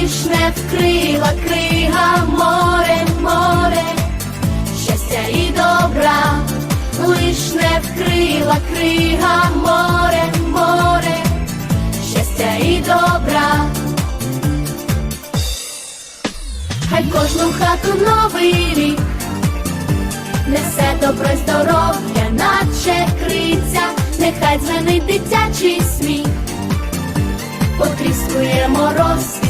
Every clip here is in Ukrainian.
Лиш не вкрила крига море, море, щастя і добра, лиш не вкрила крига море, море щастя і добра. Хай кожну хату новий рік несе добро й здоров'я, наче криця, нехай дзвенить дитячий сміх, потріскує мороз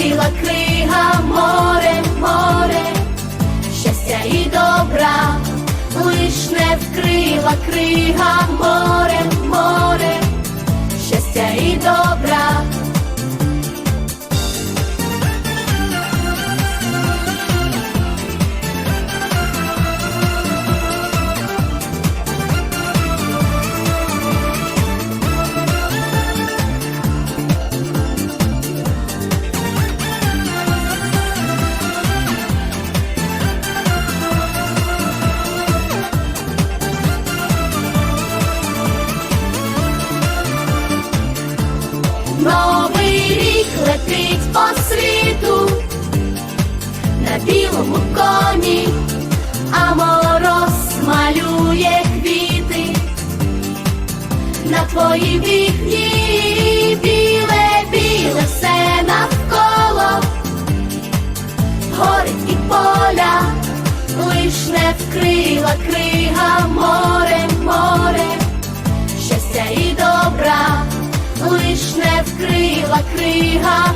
вкрила крига море, море щастя і добра, лиш не вкрила крига море, море, щастя і добра. По світу на білому коні, а мороз малює квіти на твої вікні, біле, біле все навколо, гори і поля, лиш вкрила крига море, море, щастя і добра лиш не вкрила крига